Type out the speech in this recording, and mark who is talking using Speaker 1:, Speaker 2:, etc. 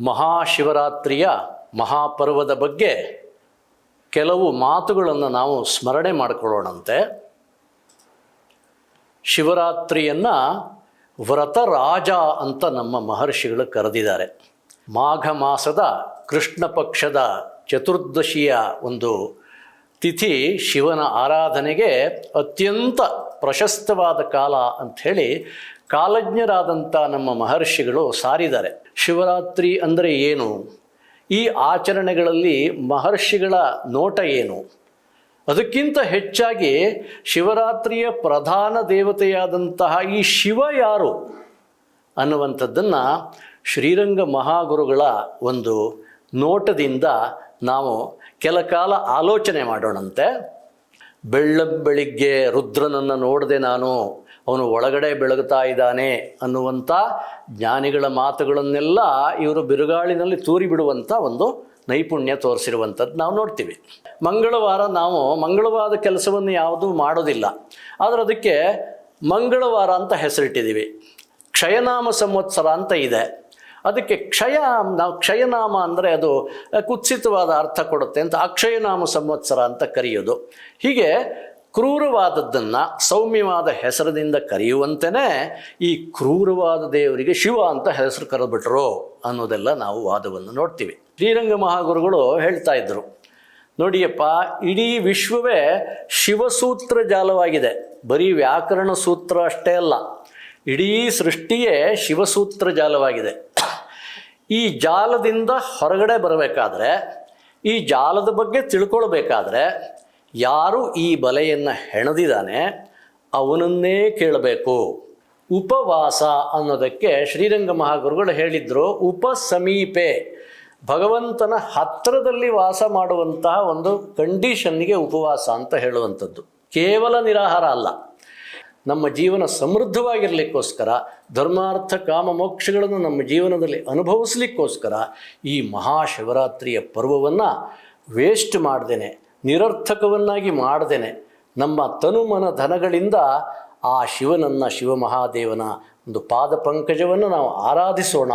Speaker 1: ಮಹಾಶಿವರಾತ್ರಿಯ ಮಹಾಪರ್ವದ ಬಗ್ಗೆ ಕೆಲವು ಮಾತುಗಳನ್ನು ನಾವು ಸ್ಮರಣೆ ಮಾಡಿಕೊಳ್ಳೋಣಂತೆ. ಶಿವರಾತ್ರಿಯನ್ನು ವ್ರತರಾಜ ಅಂತ ನಮ್ಮ ಮಹರ್ಷಿಗಳು ಕರೆದಿದ್ದಾರೆ. ಮಾಘ ಮಾಸದ ಕೃಷ್ಣ ಪಕ್ಷದ ಚತುರ್ದಶಿಯ ಒಂದು ತಿಥಿ ಶಿವನ ಆರಾಧನೆಗೆ ಅತ್ಯಂತ ಪ್ರಶಸ್ತವಾದ ಕಾಲ ಅಂಥೇಳಿ ಕಾಲಜ್ಞರಾದಂಥ ನಮ್ಮ ಮಹರ್ಷಿಗಳು ಸಾರಿದ್ದಾರೆ. ಶಿವರಾತ್ರಿ ಅಂದರೆ ಏನು? ಈ ಆಚರಣೆಗಳಲ್ಲಿ ಮಹರ್ಷಿಗಳ ನೋಟ ಏನು? ಅದಕ್ಕಿಂತ ಹೆಚ್ಚಾಗಿ ಶಿವರಾತ್ರಿಯ ಪ್ರಧಾನ ದೇವತೆಯಾದಂತಹ ಈ ಶಿವ ಯಾರು ಅನ್ನುವಂಥದ್ದನ್ನು ಶ್ರೀರಂಗ ಮಹಾಗುರುಗಳ ಒಂದು ನೋಟದಿಂದ ನಾವು ಕೆಲ ಕಾಲ ಆಲೋಚನೆ ಮಾಡೋಣಂತೆ. ಬೆಳ್ಳ ಬೆಳಿಗ್ಗೆ ರುದ್ರನನ್ನು ನೋಡದೆ ನಾನು, ಅವನು ಒಳಗಡೆ ಬೆಳಗುತ್ತಾ ಇದ್ದಾನೆ ಅನ್ನುವಂಥ ಜ್ಞಾನಿಗಳ ಮಾತುಗಳನ್ನೆಲ್ಲ ಇವರು ಬಿರುಗಾಳಿನಲ್ಲಿ ತೂರಿ ಬಿಡುವಂಥ ಒಂದು ನೈಪುಣ್ಯ ತೋರಿಸಿರುವಂಥದ್ದು ನಾವು ನೋಡ್ತೀವಿ. ಮಂಗಳವಾರ ನಾವು ಮಂಗಳವಾದ ಕೆಲಸವನ್ನು ಯಾವುದೂ ಮಾಡೋದಿಲ್ಲ. ಆದರೆ ಅದಕ್ಕೆ ಮಂಗಳವಾರ ಅಂತ ಹೆಸರಿಟ್ಟಿದ್ದೀವಿ. ಕ್ಷಯನಾಮ ಸಂವತ್ಸರ ಅಂತ ಇದೆ. ಅದಕ್ಕೆ ಕ್ಷಯ, ನಾವು ಕ್ಷಯನಾಮ ಅಂದರೆ ಅದು ಕುತ್ಸಿತವಾದ ಅರ್ಥ ಕೊಡುತ್ತೆ ಅಂತ ಅಕ್ಷಯನಾಮ ಸಂವತ್ಸರ ಅಂತ ಕರೆಯೋದು. ಹೀಗೆ ಕ್ರೂರವಾದದ್ದನ್ನು ಸೌಮ್ಯವಾದ ಹೆಸರಿನಿಂದ ಕರೆಯುವಂತೆಯೇ ಈ ಕ್ರೂರವಾದ ದೇವರಿಗೆ ಶಿವ ಅಂತ ಹೆಸರು ಕರೆದುಬಿಟ್ರು ಅನ್ನೋದೆಲ್ಲ ನಾವು ವಾದವನ್ನು ನೋಡ್ತೀವಿ. ಶ್ರೀರಂಗ ಮಹಾಗುರುಗಳು ಹೇಳ್ತಾ ಇದ್ದರು ನೋಡಿಯಪ್ಪ, ಇಡೀ ವಿಶ್ವವೇ ಶಿವಸೂತ್ರ ಜಾಲವಾಗಿದೆ. ಬರೀ ವ್ಯಾಕರಣ ಸೂತ್ರ ಅಷ್ಟೇ ಅಲ್ಲ, ಇಡೀ ಸೃಷ್ಟಿಯೇ ಶಿವಸೂತ್ರ ಜಾಲವಾಗಿದೆ. ಈ ಜಾಲದಿಂದ ಹೊರಗಡೆ ಬರಬೇಕಾದ್ರೆ, ಈ ಜಾಲದ ಬಗ್ಗೆ ತಿಳ್ಕೊಳ್ಬೇಕಾದ್ರೆ, ಯಾರು ಈ ಬಲೆಯನ್ನು ಹೆಣದಿದ್ದಾನೆ ಅವನನ್ನೇ ಕೇಳಬೇಕು. ಉಪವಾಸ ಅನ್ನೋದಕ್ಕೆ ಶ್ರೀರಂಗ ಮಹಾಗುರುಗಳು ಹೇಳಿದರು ಉಪ ಸಮೀಪೆ ಭಗವಂತನ ಹತ್ತಿರದಲ್ಲಿ ವಾಸ ಮಾಡುವಂತಹ ಒಂದು ಕಂಡೀಷನ್ನಿಗೆ ಉಪವಾಸ ಅಂತ ಹೇಳುವಂಥದ್ದು. ಕೇವಲ ನಿರಾಹಾರ ಅಲ್ಲ. ನಮ್ಮ ಜೀವನ ಸಮೃದ್ಧವಾಗಿರಲಿಕ್ಕೋಸ್ಕರ, ಧರ್ಮಾರ್ಥ ಕಾಮ ಮೋಕ್ಷಗಳನ್ನು ನಮ್ಮ ಜೀವನದಲ್ಲಿ ಅನುಭವಿಸ್ಲಿಕ್ಕೋಸ್ಕರ ಈ ಮಹಾಶಿವರಾತ್ರಿಯ ಪರ್ವವನ್ನು ವೇಸ್ಟ್ ಮಾಡ್ದೇನೆ, ನಿರರ್ಥಕವನ್ನಾಗಿ ಮಾಡ್ದೇನೆ. ನಮ್ಮ ತನುಮನ ಧನಗಳಿಂದ ಆ ಶಿವನನ್ನು ಶಿವಮಹಾದೇವನ ಒಂದು ಪಾದ ಪಂಕಜವನ್ನು ನಾವು ಆರಾಧಿಸೋಣ.